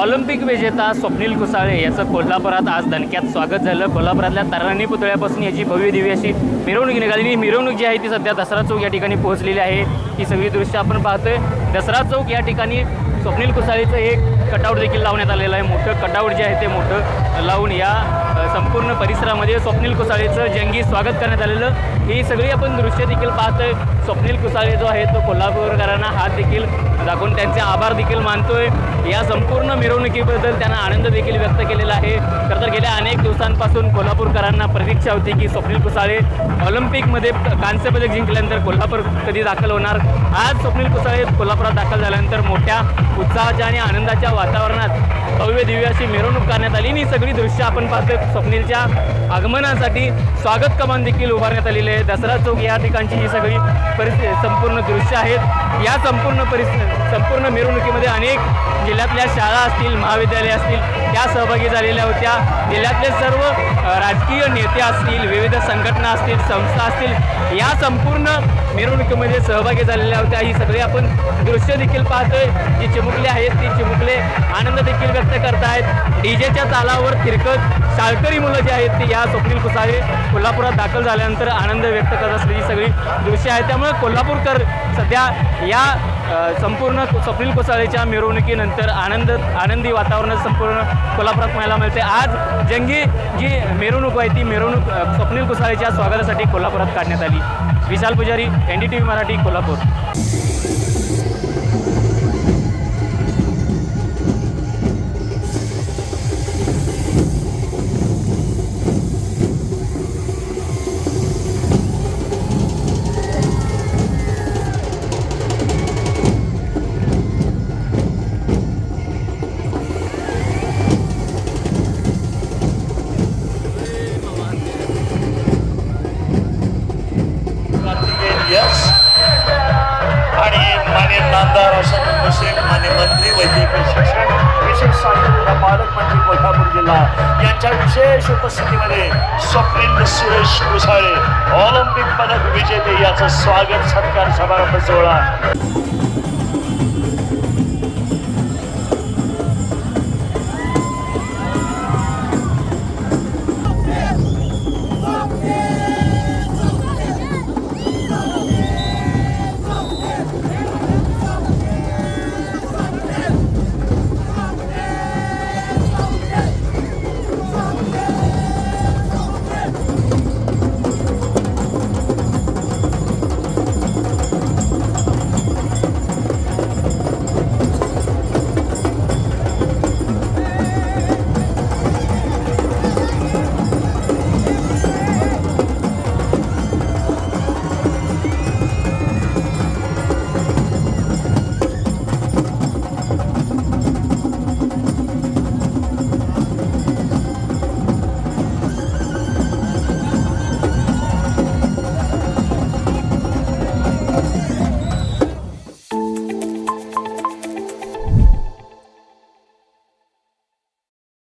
Olympic विजेता स्वप्नील कुसाळे याचं कोल्हापुरात आज दणक्यात स्वागत झालं. कोल्हापुरातल्या तराणी पुतळ्यापासून याची भव्य दिव्य अशी मिरवणूक निघाली ही मिरवणूक जी आहे ती सध्या दसरा चौक या ठिकाणी पोहोचलेली आहे. ही सगळी दृश्य आपण पाहतोय. दसरा चौक या ठिकाणी स्वप्नील कुसाळेचं एक कटआउट देखील लावण्यात आलेलं आहे. मोठं कटआउट जे आहे ते मोठं लावून या संपूर्ण परिसरामध्ये स्वप्नील कुसाळेचं जंगी स्वागत करण्यात आलेलं. ही सगळी आपण दृश्य देखील पाहतोय. स्वप्नील कुसाळे जो आहे तो कोल्हापूरकरांना हात देखील दाखवून त्यांचे आभार देखील मानतोय. या संपूर्ण मिरवणुकीबद्दल त्यांना आनंद देखील व्यक्त केलेला आहे. खरं तर गेल्या अनेक दिवसांपासून कोल्हापूरकरांना प्रतीक्षा होती की स्वप्नील कुसाळे ऑलिम्पिकमध्ये कांस्य पदक जिंकल्यानंतर कोल्हापूर कधी दाखल होणार? आज स्वप्नील कुसाळे कोल्हापुरात दाखल झाल्यानंतर मोठ्या उत्साहाच्या आणि आनंदाच्या वातावरणात भव्य दिव्य अशी मिरवणूक करण्यात आली. आणि ही सगळी दृश्य आपण पाहतोय स्वप्नीलच्या आगमनासाठी. स्वागत कमान देखील उभारण्यात आलेली आहे दसरा चौक या ठिकाणची ही सगळी परिस्थिती संपूर्ण दृश्य आहेत. या संपूर्ण परिस्थिती संपूर्ण मिरवणुकीमध्ये अनेक जिल्ह्यातल्या शाळा असतील महाविद्यालय असतील त्या सहभागी झालेल्या होत्या. जिल्ह्यातले सर्व राजकीय नेते असतील विविध संघटना असतील संस्था असतील या संपूर्ण मिरवणुकीमध्ये सहभागी झालेल्या होत्या. ही सगळी आपण दृश्य देखील पाहतोय. जी चिमुकले आहेत ती चिमुकले आनंद देखील व्यक्त करतायत. डीजेच्या तालावर तिरकत शाळकरी मुलं जी आहेत ती या स्वप्नील कुसाळे कोल्हापुरात दाखल झाल्यानंतर आनंद व्यक्त करत असलेली सगळी दृश्य आहेत त्यामुळे कोल्हापूरकर सध्या या संपूर्ण स्वप्नील कुसाळेच्या मिरवणुकीनंतर आनंद आनंदी वातावरण संपूर्ण कोल्हापुरात पाहायला मिळते. आज जंगी जी मिरवणूक आहे ती मिरवणूक स्वप्नील कुसाळेच्या स्वागतासाठी कोल्हापुरात काढण्यात आली. Vishal Pujari N D T V Marathi Kolhapur. Kolhapur यांच्या विशेष उपस्थितीमध्ये स्वप्नील सुरेश कुसाळे ऑलिम्पिक पदक विजेते याचं स्वागत सत्कार समारंभ सोहळा